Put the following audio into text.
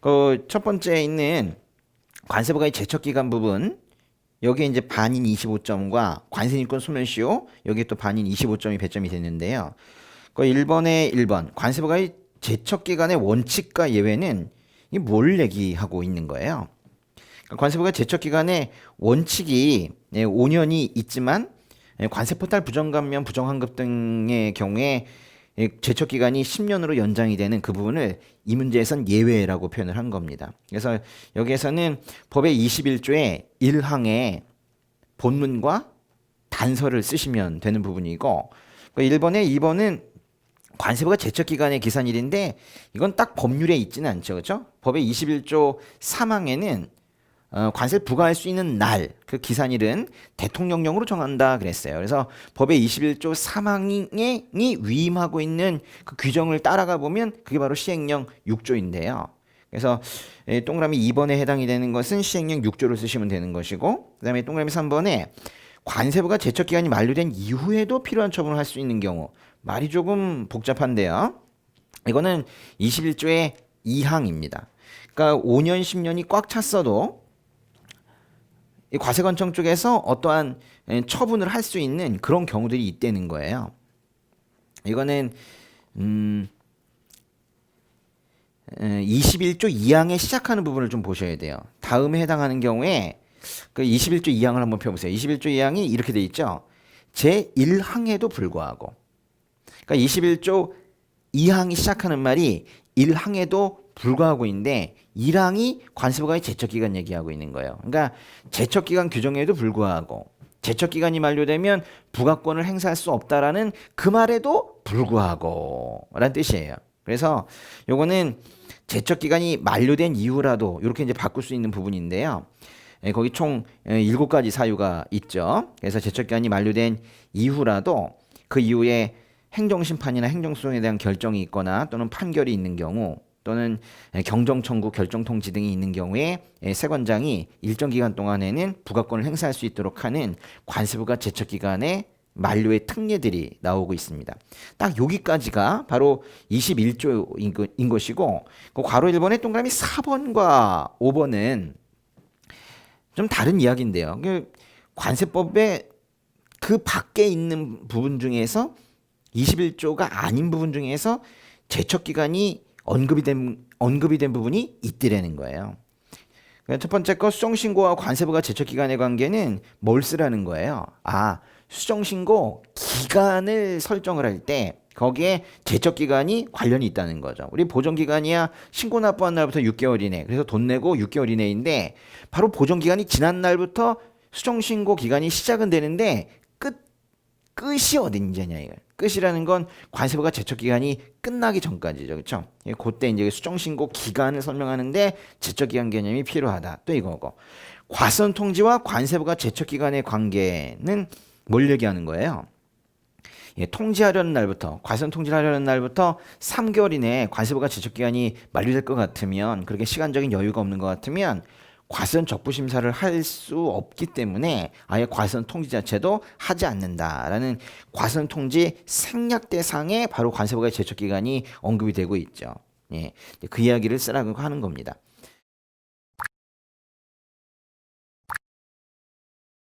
그 첫 번째 있는 관세부가의 제척 기간 부분 여기에 이제 반인 25점과 관세인권 소멸시효 여기에 또 반인 25점이 배점이 됐는데요. 그 1번에 1번 관세부가의 제척 기간의 원칙과 예외는 이 뭘 얘기하고 있는 거예요? 그러니까 관세부가 제척 기간의 원칙이 예, 5년이 있지만 예, 관세 포탈 부정감면 부정환급 등의 경우에 예, 제척 기간이 10년으로 연장이 되는 그 부분을 이 문제에선 예외라고 표현을 한 겁니다. 그래서 여기에서는 법의 21조의 1항에 본문과 단서를 쓰시면 되는 부분이고 그 1번에 2번은 관세부가 제척 기간의 기산일인데 이건 딱 법률에 있지는 않죠. 그렇죠? 법의 21조 3항에는 어, 관세를 부과할 수 있는 날, 그 기산일은 대통령령으로 정한다 그랬어요. 그래서 법의 21조 3항이 위임하고 있는 그 규정을 따라가 보면 그게 바로 시행령 6조인데요. 그래서 에, 동그라미 2번에 해당이 되는 것은 시행령 6조를 쓰시면 되는 것이고 그다음에 동그라미 3번에 관세부가 제척 기간이 만료된 이후에도 필요한 처분을 할 수 있는 경우 말이 조금 복잡한데요. 이거는 21조의 2항입니다. 그러니까 5년 10년이 꽉 찼어도 이 과세관청 쪽에서 어떠한 에, 처분을 할 수 있는 그런 경우들이 있다는 거예요. 이거는 음 21조 2항에 시작하는 부분을 좀 보셔야 돼요. 다음에 해당하는 경우에 그 21조 2항을 한번 펴보세요. 21조 2항이 이렇게 돼 있죠. 제 1항에도 불구하고 그러니까 21조 2항이 시작하는 말이 1항에도 불구하고 있는데 1항이 관세부가의 제척기간 얘기하고 있는 거예요. 그러니까 제척기간 규정에도 불구하고 제척기간이 만료되면 부가권을 행사할 수 없다라는 그 말에도 불구하고 라는 뜻이에요. 그래서 요거는 제척기간이 만료된 이후라도 이렇게 이제 바꿀 수 있는 부분인데요. 예, 거기 총 예, 일곱 가지 사유가 있죠. 그래서 제척기간이 만료된 이후라도 그 이후에 행정심판이나 행정소송에 대한 결정이 있거나 또는 판결이 있는 경우 또는 예, 경정청구 결정통지 등이 있는 경우에 예, 세관장이 일정 기간 동안에는 부가권을 행사할 수 있도록 하는 관세부가 제척기간의 만료의 특례들이 나오고 있습니다. 딱 여기까지가 바로 21조인 거- 인 것이고 그 괄호 1번의 동그라미 4번과 5번은 좀 다른 이야기인데요. 그 관세법의 그 밖에 있는 부분 중에서 21조가 아닌 부분 중에서 제척 기간이 언급이 된 언급이 된 부분이 있더라는 거예요. 그러니까 첫 번째 거 수정 신고와 관세부가 제척 기간의 관계는 뭘 쓰라는 거예요. 아, 수정 신고 기간을 설정을 할 때 거기에 제척 기간이 관련이 있다는 거죠. 우리 보정 기간이야 신고 납부한 날부터 6개월 이내. 그래서 돈 내고 6개월 이내인데 바로 보정 기간이 지난 날부터 수정 신고 기간이 시작은 되는데 끝 끝이 어딘지냐 이거. 끝이라는 건 관세부가 제척 기간이 끝나기 전까지죠. 그렇죠? 예, 그때 이제 수정 신고 기간을 설명하는데 제척 기간 개념이 필요하다. 또 이거고. 과선 통지와 관세부가 제척 기간의 관계는 뭘 얘기하는 거예요? 예, 통지하려는 날부터 과선 통지를 하려는 날부터 3개월 이내에 관세부가 제척 기간이 만료될 것 같으면 그렇게 시간적인 여유가 없는 것 같으면 과선 적부 심사를 할 수 없기 때문에 아예 과선 통지 자체도 하지 않는다라는 과선 통지 생략 대상에 바로 관세부가의 제척 기간이 언급이 되고 있죠. 예, 그 이야기를 쓰라고 하는 겁니다.